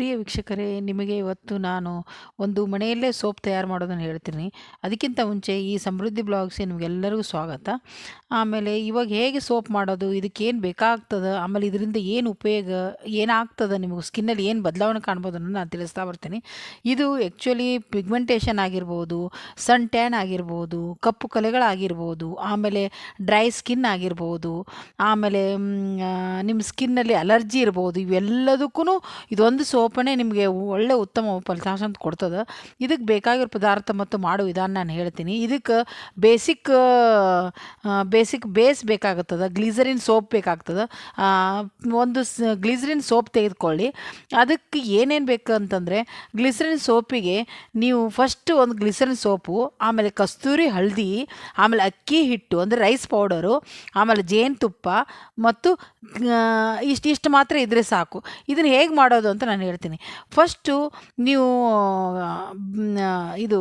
ಪ್ರಿಯ ವೀಕ್ಷಕರೇ, ನಿಮಗೆ ಇವತ್ತು ನಾನು ಒಂದು ಮನೆಯಲ್ಲೇ ಸೋಪ್ ತಯಾರು ಮಾಡೋದನ್ನು ಹೇಳ್ತೀನಿ. ಅದಕ್ಕಿಂತ ಮುಂಚೆ ಈ ಸಮೃದ್ಧಿ ಬ್ಲಾಗ್ಸ್ಗೆ ನಿಮಗೆಲ್ಲರಿಗೂ ಸ್ವಾಗತ. ಆಮೇಲೆ ಇವಾಗ ಹೇಗೆ ಸೋಪ್ ಮಾಡೋದು ಇದಕ್ಕೇನು ಬೇಕಾಗ್ತದೆ, ಆಮೇಲೆ ಇದರಿಂದ ಏನು ಉಪಯೋಗ, ಏನಾಗ್ತದೆ ನಿಮಗೆ, ಸ್ಕಿನ್ನಲ್ಲಿ ಏನು ಬದಲಾವಣೆ ಕಾಣ್ಬೋದು ಅನ್ನೋದು ನಾನು ತಿಳಿಸ್ತಾ ಬರ್ತೀನಿ. ಇದು ಆ್ಯಕ್ಚುಲಿ ಪಿಗ್ಮೆಂಟೇಷನ್ ಆಗಿರ್ಬೋದು ಸನ್ ಟ್ಯಾನ್ ಆಗಿರ್ಬೋದು, ಕಪ್ಪು ಕಲೆಗಳಾಗಿರ್ಬೋದು, ಆಮೇಲೆ ಡ್ರೈ ಸ್ಕಿನ್ ಆಗಿರ್ಬೋದು, ಆಮೇಲೆ ನಿಮ್ಮ ಸ್ಕಿನ್ನಲ್ಲಿ ಅಲರ್ಜಿ ಇರ್ಬೋದು ಇವೆಲ್ಲದಕ್ಕೂ ಇದೊಂದು ಸೋಪನೇ ನಿಮಗೆ ಒಳ್ಳೆ ಉತ್ತಮ ಫಲಿತಾಂಶ ಅಂತ ಕೊಡ್ತದೆ. ಇದಕ್ಕೆ ಬೇಕಾಗಿರೋ ಪದಾರ್ಥ ಮತ್ತು ಮಾಡೋ ವಿಧಾನ ನಾನು ಹೇಳ್ತೀನಿ. ಇದಕ್ಕೆ ಬೇಸಿಕ್ ಬೇಸಿಕ್ ಬೇಸ್ ಬೇಕಾಗುತ್ತದೆ. ಗ್ಲೀಸರಿನ್ ಸೋಪ್ ಬೇಕಾಗ್ತದೆ. ಒಂದು ಸ್, ಗ್ಲೀಸರಿನ್ ಸೋಪ್ ತೆಗೆದುಕೊಳ್ಳಿ. ಅದಕ್ಕೆ ಏನೇನು ಬೇಕು ಅಂತಂದರೆ ಗ್ಲಿಸರಿನ್ ಸೋಪಿಗೆ ನೀವು ಫಸ್ಟ್ ಒಂದು ಗ್ಲಿಸರಿನ್ ಸೋಪು, ಆಮೇಲೆ ಕಸ್ತೂರಿ ಹಳದಿ, ಆಮೇಲೆ ಅಕ್ಕಿ ಹಿಟ್ಟು ಅಂದರೆ ರೈಸ್ ಪೌಡರು, ಆಮೇಲೆ ಜೇನುತುಪ್ಪ ಮತ್ತು ಇಷ್ಟಿಷ್ಟು ಮಾತ್ರ ಇದ್ದರೆ ಸಾಕು. ಇದನ್ನು ಹೇಗೆ ಮಾಡೋದು ಅಂತ ನಾನು ಹೇಳ್ತೀನಿ. ಫಸ್ಟು ನೀವು ಇದು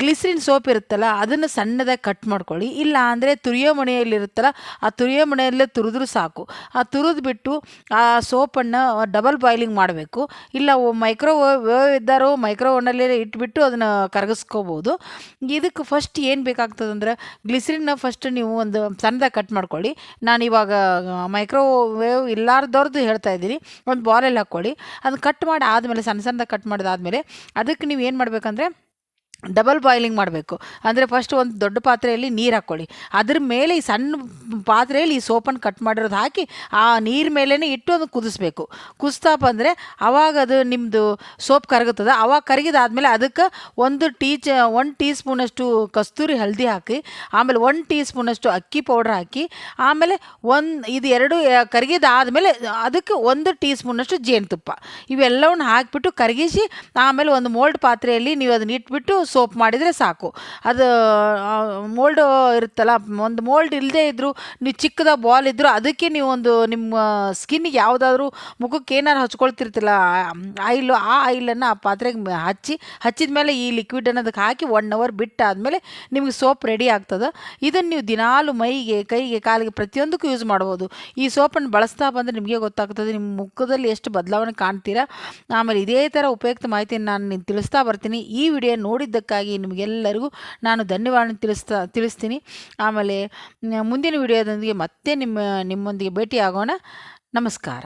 ಗ್ಲಿಸ್ರಿನ್ ಸೋಪ್ ಇರುತ್ತಲ್ಲ, ಅದನ್ನು ಸಣ್ಣದಾಗಿ ಕಟ್ ಮಾಡ್ಕೊಳ್ಳಿ. ಇಲ್ಲ ಅಂದರೆ ತುರಿಯೋ ಮನೆಯಲ್ಲಿರುತ್ತಲ್ಲ ಆ ತುರಿಯೋ ಮನೆಯಲ್ಲೇ ತುರಿದ್ರೂ ಸಾಕು. ಆ ತುರಿದು ಬಿಟ್ಟು ಆ ಸೋಪನ್ನು ಡಬಲ್ ಬಾಯ್ಲಿಂಗ್ ಮಾಡಬೇಕು. ಇಲ್ಲ ಮೈಕ್ರೋವೇವ್ ಇದ್ದಾರೋ ಮೈಕ್ರೋ ಓವನಲ್ಲೇ ಇಟ್ಬಿಟ್ಟು ಅದನ್ನು ಕರಗಿಸ್ಕೋಬೋದು. ಇದಕ್ಕೆ ಫಸ್ಟ್ ಏನು ಬೇಕಾಗ್ತದಂದ್ರೆ ಗ್ಲಿಸ್ರಿನ್ನ ಫಸ್ಟ್ ನೀವು ಒಂದು ಸಣ್ಣದಾಗಿ ಕಟ್ ಮಾಡ್ಕೊಳ್ಳಿ. ನಾನು ಇವಾಗ ಮೈಕ್ರೋವೇವ್ ಇಲ್ಲಾರ್ದವ್ರದ್ದು ಹೇಳ್ತಾ ಇದ್ದೀನಿ. ಒಂದು ಬಾಲಲ್ಲಿ ಹಾಕ್ಕೊಳ್ಳಿ. ಅದನ್ನು ಕಟ್ ಮಾಡಿ ಆದಮೇಲೆ, ಸಣ್ಣ ಸಣ್ಣದಾಗಿ ಕಟ್ ಮಾಡಿದಾದ್ಮೇಲೆ, ಅದಕ್ಕೆ ನೀವು ಏನು ಮಾಡಬೇಕಂದ್ರೆ ಡಬಲ್ ಬಾಯ್ಲಿಂಗ್ ಮಾಡಬೇಕು. ಅಂದರೆ ಫಸ್ಟ್ ಒಂದು ದೊಡ್ಡ ಪಾತ್ರೆಯಲ್ಲಿ ನೀರು ಹಾಕ್ಕೊಳ್ಳಿ ಅದ್ರ ಮೇಲೆ ಈ ಸಣ್ಣ ಪಾತ್ರೆಯಲ್ಲಿ ಈ ಸೋಪನ್ನು ಕಟ್ ಮಾಡಿರೋದು ಹಾಕಿ ಆ ನೀರು ಮೇಲೇ ಇಟ್ಟು ಅದು ಕುದಿಸ್ಬೇಕು. ಕುದಿಸ್ತಾ ಅಂದರೆ ಅವಾಗ ಅದು ನಿಮ್ಮದು ಸೋಪ್ ಕರಗುತ್ತದೆ. ಅವಾಗ ಕರಗಿದಾದ್ಮೇಲೆ ಅದಕ್ಕೆ ಒಂದು ಟೀ ಚ ಒನ್ ಟೀ ಸ್ಪೂನಷ್ಟು ಕಸ್ತೂರಿ ಹಳದಿ ಹಾಕಿ, ಆಮೇಲೆ ಒನ್ ಟೀ ಸ್ಪೂನಷ್ಟು ಅಕ್ಕಿ ಪೌಡ್ರ್ ಹಾಕಿ, ಆಮೇಲೆ ಒಂದು ಇದು ಎರಡು ಕರಗಿದಾದಮೇಲೆ ಅದಕ್ಕೆ ಒಂದು ಟೀ ಸ್ಪೂನಷ್ಟು ಜೇನುತುಪ್ಪ. ಇವೆಲ್ಲವನ್ನು ಹಾಕಿಬಿಟ್ಟು ಕರಗಿಸಿ, ಆಮೇಲೆ ಒಂದು ಮೋಲ್ಡ್ ಪಾತ್ರೆಯಲ್ಲಿ ನೀವು ಅದನ್ನ ಇಟ್ಬಿಟ್ಟು ಸೋಪ್ ಮಾಡಿದರೆ ಸಾಕು. ಅದು ಮೋಲ್ಡ್ ಇರುತ್ತಲ್ಲ, ಒಂದು ಮೋಲ್ಡ್ ಇಲ್ಲದೆ ಇದ್ದರೂ ನೀವು ಚಿಕ್ಕದ ಬಾಲ್ ಇದ್ದರೂ ಅದಕ್ಕೆ ನೀವು ಒಂದು ನಿಮ್ಮ ಸ್ಕಿನ್ನಿಗೆ ಯಾವುದಾದ್ರೂ ಮುಖಕ್ಕೆ ಏನಾರು ಹಚ್ಕೊಳ್ತಿರ್ತಿಲ್ಲ. ಆಯಿಲು ಆ ಆಯಿಲನ್ನು ಆ ಪಾತ್ರೆಗೆ ಹಚ್ಚಿ, ಹಚ್ಚಿದ ಮೇಲೆ ಈ ಲಿಕ್ವಿಡ್ ಅನ್ನೋದಕ್ಕೆ ಹಾಕಿ ಒನ್ ಅವರ್ ಬಿಟ್ಟಾದಮೇಲೆ ನಿಮಗೆ ಸೋಪ್ ರೆಡಿ ಆಗ್ತದೆ. ಇದನ್ನು ನೀವು ದಿನಾಲು ಮೈಗೆ, ಕೈಗೆ, ಕಾಲಿಗೆ ಪ್ರತಿಯೊಂದಕ್ಕೂ ಯೂಸ್ ಮಾಡ್ಬೋದು. ಈ ಸೋಪನ್ನು ಬಳಸ್ತಾ ಬಂದರೆ ನಿಮಗೆ ಗೊತ್ತಾಗ್ತದೆ ನಿಮ್ಮ ಮುಖದಲ್ಲಿ ಎಷ್ಟು ಬದಲಾವಣೆ ಕಾಣ್ತೀರಾ. ಆಮೇಲೆ ಇದೇ ಥರ ಉಪಯುಕ್ತ ಮಾಹಿತಿಯನ್ನು ನಾನು ತಿಳಿಸ್ತಾ ಬರ್ತೀನಿ. ಈ ವಿಡಿಯೋ ನೋಡಿದ್ದಕ್ಕೆ ಅದಕ್ಕಾಗಿ ನಿಮಗೆಲ್ಲರಿಗೂ ನಾನು ಧನ್ಯವಾದ ತಿಳಿಸ್ತಾ, ತಿಳಿಸ್ತೀನಿ. ಆಮೇಲೆ ಮುಂದಿನ ವಿಡಿಯೋದೊಂದಿಗೆ ಮತ್ತೆ ನಿಮ್ಮ, ನಿಮ್ಮೊಂದಿಗೆ ಭೇಟಿ ಆಗೋಣ ನಮಸ್ಕಾರ.